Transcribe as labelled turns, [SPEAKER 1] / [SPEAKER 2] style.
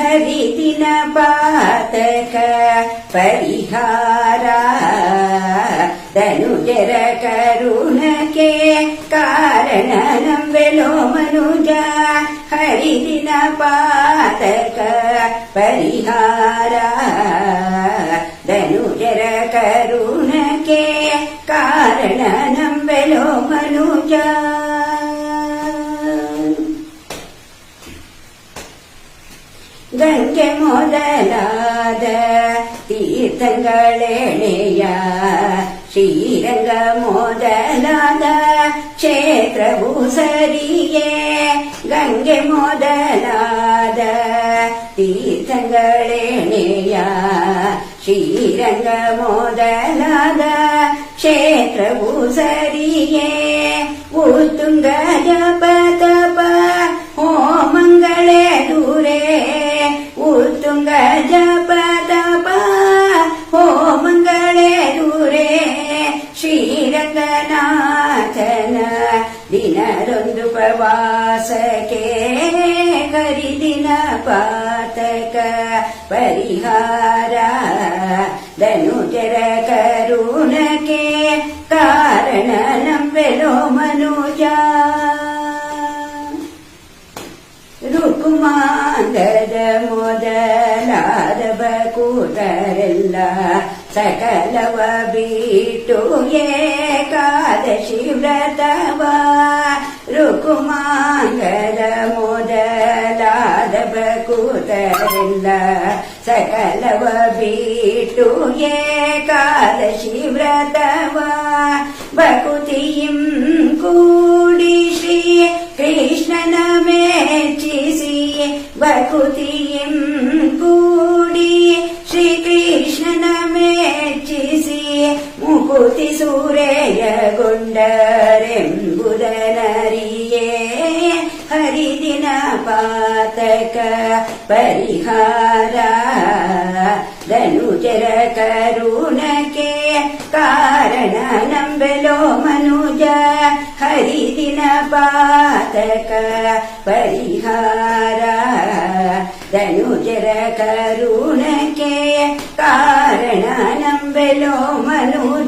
[SPEAKER 1] हरिदिन पातक परिहारा धनुजर करुणके कारणनं वेलो मनुजा हरिदिन पातक परिहारा धनुजर करुणके कारणनं वेलो मनुजा கங்கை முதலாத தீர்த்தங்களேணைய ஸ்ரீரங்க முதலாத க்ஷேத்திரவு சரியே கங்கை முதலாத தீர்த்தங்களேணைய ஸ்ரீரங்க முதலாத க்ஷேத்திரவு சரியே ஊத்துங்க ದಿನದೊಂದು ಪ್ರವಾಸಕ್ಕೆ ಕರಿದಿನ ಪಾತಕ ಪರಿಹಾರ ಧನುಜರ ಕರುಣಕ್ಕೆ ಕಾರಣ ನಂಬೆಲೋ ಮನುಜ ರುಕುಮಾಂಗದ ಮೊದಲಾದ ಬಕೂತರೆಲ್ಲ ಸಕಲವ ಬಿಟ್ಟು ಏಕಾದಶಿ ವ್ರತವ ರುಕುಮಾಂಗದ ಮೊದಲಾದ ಬಕೂತರೆಲ್ಲ ಸಕಲವ ಬಿಟ್ಟು ಏಕಾದಶಿ ವ್ರತವ ಬಕುತಿಯಿಂ ಕೂಡಿ ಶ್ರೀ ಕೃಷ್ಣನ ಮೆಚ್ಚಿಸಿ ಬಕುತಿಯಿಂ ಕೂಡಿ ಶ್ರೀ ಕೃಷ್ಣನ ಮೆಚ್ಚಿಸಿ ಮುಕುತಿ ಸೂರೆಯಗೊಂಡರೆಂಬುದನರಿಯೇ ಹರಿದಿನ ಪಾತಕ ಪರಿಹಾರ ಧನುಜರ ಕರುಣಕ್ಕೆ ಕಾರಣ ನಂಬೆಲೋ ಮನುಜ ಹರಿದಿನ ಪಾತಕ ಪರಿಹಾರ ಧನುಜರ ಕರುಣಕ್ಕೆ ಕಾರಣ ನಂಬೆಲೋ ಮನುಜ